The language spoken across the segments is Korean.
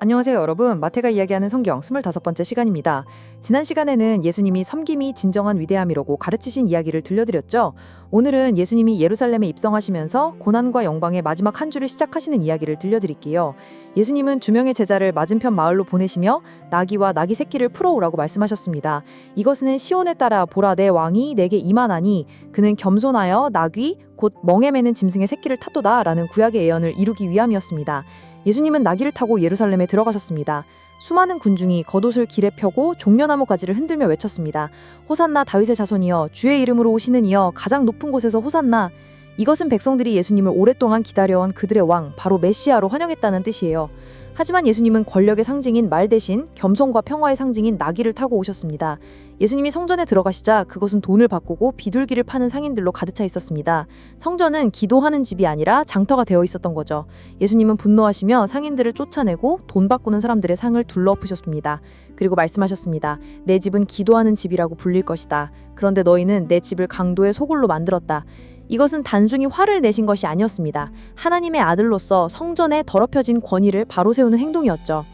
안녕하세요 여러분 마태가 이야기하는 성경 25번째 시간입니다. 지난 시간에는 예수님이 섬김이 진정한 위대함이라고 가르치신 이야기를 들려드렸죠. 오늘은 예수님이 예루살렘에 입성하시면서 고난과 영광의 마지막 한 주를 시작하시는 이야기를 들려드릴게요. 예수님은 두 명의 제자를 맞은편 마을로 보내시며 나귀와 나귀 새끼를 풀어오라고 말씀하셨습니다. 이것은 시온에 따라 보라 내 왕이 내게 임하나니 그는 겸손하여 나귀 곧 멍에 매는 짐승의 새끼를 탓도다라는 구약의 예언을 이루기 위함이었습니다. 예수님은 나귀를 타고 예루살렘에 들어가셨습니다. 수많은 군중이 겉옷을 길에 펴고 종려나무 가지를 흔들며 외쳤습니다. 호산나 다윗의 자손이여 주의 이름으로 오시는 이여 가장 높은 곳에서 호산나 이것은 백성들이 예수님을 오랫동안 기다려온 그들의 왕 바로 메시아로 환영했다는 뜻이에요. 하지만 예수님은 권력의 상징인 말 대신 겸손과 평화의 상징인 나귀를 타고 오셨습니다. 예수님이 성전에 들어가시자 그것은 돈을 바꾸고 비둘기를 파는 상인들로 가득 차 있었습니다. 성전은 기도하는 집이 아니라 장터가 되어 있었던 거죠. 예수님은 분노하시며 상인들을 쫓아내고 돈 바꾸는 사람들의 상을 둘러엎으셨습니다. 그리고 말씀하셨습니다. 내 집은 기도하는 집이라고 불릴 것이다. 그런데 너희는 내 집을 강도의 소굴로 만들었다. 이것은 단순히 화를 내신 것이 아니었습니다. 하나님의 아들로서 성전에 더럽혀진 권위를 바로 세우는 행동이었죠.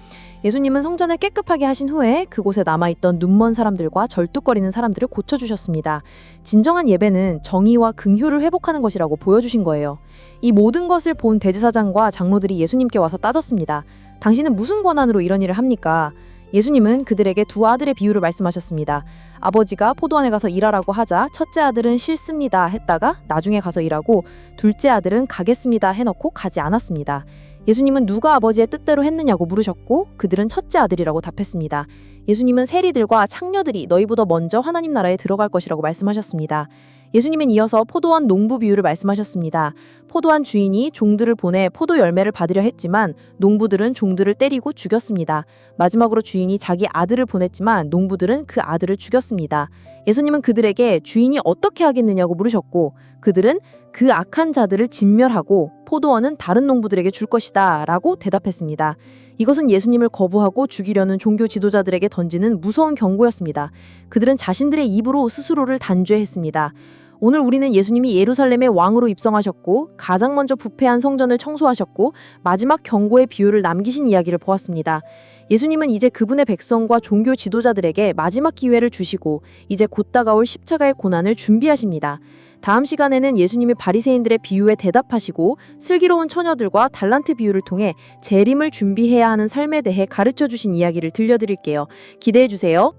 예수님은 성전을 깨끗하게 하신 후에 그곳에 남아있던 눈먼 사람들과 절뚝거리는 사람들을 고쳐주셨습니다. 진정한 예배는 정의와 긍휼을 회복하는 것이라고 보여주신 거예요. 이 모든 것을 본 대제사장과 장로들이 예수님께 와서 따졌습니다. 당신은 무슨 권한으로 이런 일을 합니까? 예수님은 그들에게 두 아들의 비유를 말씀하셨습니다. 아버지가 포도원에 가서 일하라고 하자 첫째 아들은 싫습니다 했다가 나중에 가서 일하고 둘째 아들은 가겠습니다 해놓고 가지 않았습니다. 예수님은 누가 아버지의 뜻대로 했느냐고 물으셨고 그들은 첫째 아들이라고 답했습니다. 예수님은 세리들과 창녀들이 너희보다 먼저 하나님 나라에 들어갈 것이라고 말씀하셨습니다. 예수님은 이어서 포도원 농부 비유를 말씀하셨습니다. 포도원 주인이 종들을 보내 포도 열매를 받으려 했지만 농부들은 종들을 때리고 죽였습니다. 마지막으로 주인이 자기 아들을 보냈지만 농부들은 그 아들을 죽였습니다. 예수님은 그들에게 주인이 어떻게 하겠느냐고 물으셨고 그들은 그 악한 자들을 진멸하고 포도원은 다른 농부들에게 줄 것이다 라고 대답했습니다. 이것은 예수님을 거부하고 죽이려는 종교 지도자들에게 던지는 무서운 경고였습니다. 그들은 자신들의 입으로 스스로를 단죄했습니다. 오늘 우리는 예수님이 예루살렘의 왕으로 입성하셨고 가장 먼저 부패한 성전을 청소하셨고 마지막 경고의 비유를 남기신 이야기를 보았습니다. 예수님은 이제 그분의 백성과 종교 지도자들에게 마지막 기회를 주시고 이제 곧 다가올 십자가의 고난을 준비하십니다. 다음 시간에는 예수님이 바리새인들의 비유에 대답하시고 슬기로운 처녀들과 달란트 비유를 통해 재림을 준비해야 하는 삶에 대해 가르쳐 주신 이야기를 들려드릴게요. 기대해 주세요.